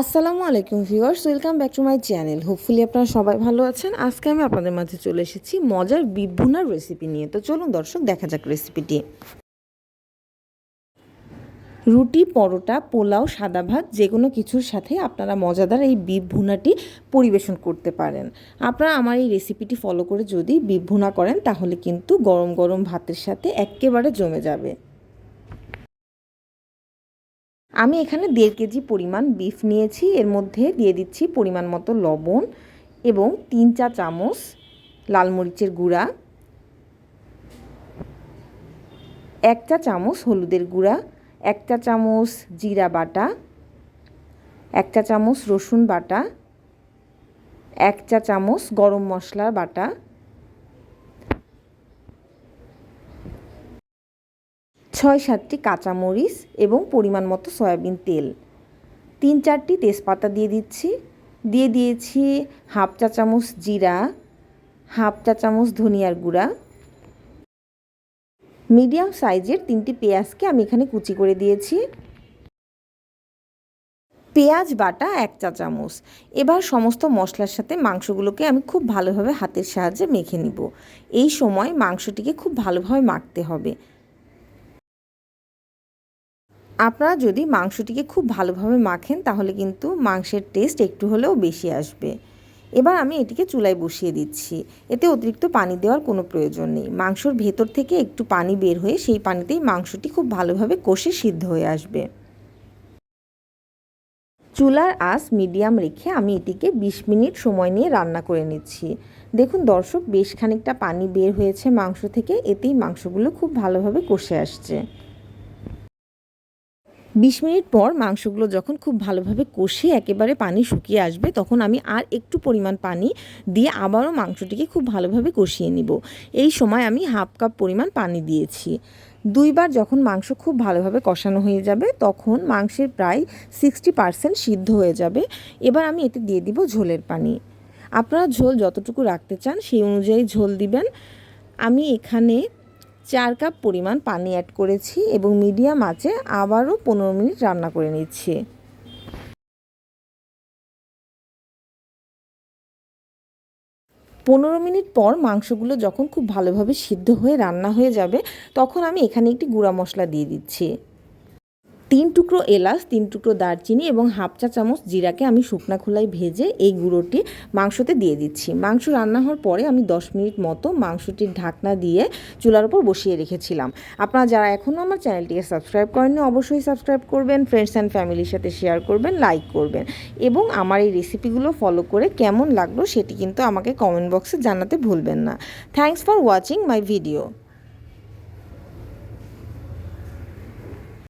আসসালামু আলাইকুম viewers, welcome back to my channel. Hopefully আপনারা সবাই ভালো আছেন। আজকে আমি আপনাদের মাঝে চলে এসেছি মজার বিফ ভুনার রেসিপি নিয়ে। তো চলুন দর্শক, দেখা যাক রেসিপিটি রুটি, পরোটা, পোলাও, সাদা ভাত যে কোনো কিছুর সাথে আপনারা মজাদার এই বিফ ভুনাটি পরিবেশন করতে পারেন। আপনারা আমার এই রেসিপিটি ফলো করে যদি বিফ ভুনা করেন, তাহলে কিন্তু গরম গরম ভাতের সাথে একেবারে জমে যাবে। আমি এখানে দেড় কেজি পরিমাণ বিফ নিয়েছি, এর মধ্যে দিয়ে দিচ্ছি পরিমাণ মতো লবণ এবং তিন চা চামচ লাল মরিচের গুঁড়া, এক চা চামচ হলুদের গুঁড়া, এক চা চামচ জিরা বাটা, এক চা চামচ রসুন বাটা, এক চা চামচ গরম মশলার বাটা ছয় সাতটি কাঁচামরিচ এবং পরিমাণ মতো সয়াবিন তেল। তিন চারটি তেজপাতা দিয়ে দিচ্ছি। দিয়ে দিয়েছি হাফ চা চামচ জিরা, হাফ চা চামচ ধনিয়ার গুঁড়া। মিডিয়াম সাইজের তিনটি পেঁয়াজকে আমি এখানে কুচি করে দিয়েছি। পেঁয়াজ বাটা এক চা চামচ। এবার সমস্ত মশলার সাথে মাংসগুলোকে আমি খুব ভালোভাবে হাতের সাহায্যে মেখে নিব। এই সময় মাংসটিকে খুব ভালোভাবে মাখতে হবে। আপনারা যদি মাংসটিকে খুব ভালোভাবে মাখেন, তাহলে কিন্তু মাংসের টেস্ট একটু হলেও বেশি আসবে। এবার আমি এটিকে চুলায় বসিয়ে দিচ্ছি। এতে অতিরিক্ত পানি দেওয়ার কোনো প্রয়োজন নেই। মাংসর ভেতর থেকে একটু পানি বের হয়ে সেই পানিতেই মাংসটি খুব ভালোভাবে কষে সিদ্ধ হয়ে আসবে। চুলার আঁচ মিডিয়াম রেখে আমি এটিকে ২০ মিনিট সময় নিয়ে রান্না করে নিচ্ছি। দেখুন দর্শক, বেশ খানিকটা পানি বের হয়েছে মাংস থেকে। এতেই মাংসগুলো খুব ভালোভাবে কষে আসছে। বিশ মিনিট পর মাংসগুলো যখন খুব ভালোভাবে কষে একেবারে পানি শুকিয়ে আসবে, তখন আমি আর একটু পরিমাণ পানি দিয়ে আবারও মাংসটিকে খুব ভালোভাবে কষিয়ে নিব। এই সময় আমি হাফ কাপ পরিমাণ পানি দিয়েছি। দুইবার যখন মাংস খুব ভালোভাবে কষানো হয়ে যাবে, তখন মাংসের প্রায় সিক্সটি পারসেন্ট সিদ্ধ হয়ে যাবে। এবার আমি এতে দিয়ে দিব ঝোলের পানি। আপনারা ঝোল যতটুকু রাখতে চান সেই অনুযায়ী ঝোল দিবেন। আমি এখানে চার কাপ পরিমাণ পানি অ্যাড করেছি এবং মিডিয়াম আঁচে আবারও পনেরো মিনিট রান্না করে নিচ্ছি। পনেরো মিনিট পর মাংসগুলো যখন খুব ভালোভাবে সিদ্ধ হয়ে রান্না হয়ে যাবে, তখন আমি এখানে একটি গুঁড়া মশলা দিয়ে দিচ্ছি। তিন টুকরো এলাচ, তিন টুকরো দারচিনি এবং হাফ চা চামচ জিরাকে আমি শুকনা খোলায় ভেজে এই গুঁড়োটি মাংসতে দিয়ে দিচ্ছি। মাংস রান্না হওয়ার পরে আমি দশ মিনিট মতো মাংসটির ঢাকনা দিয়ে চুলার উপর বসিয়ে রেখেছিলাম। আপনারা যারা এখনও আমার চ্যানেলটিকে সাবস্ক্রাইব করেননি, অবশ্যই সাবস্ক্রাইব করবেন ফ্রেন্ডস অ্যান্ড ফ্যামিলির সাথে শেয়ার করবেন লাইক করবেন এবং আমার এই রেসিপিগুলো ফলো করে কেমন লাগল সেটি কিন্তু আমাকে কমেন্ট বক্সে জানাতে ভুলবেন না। Thanks for watching my video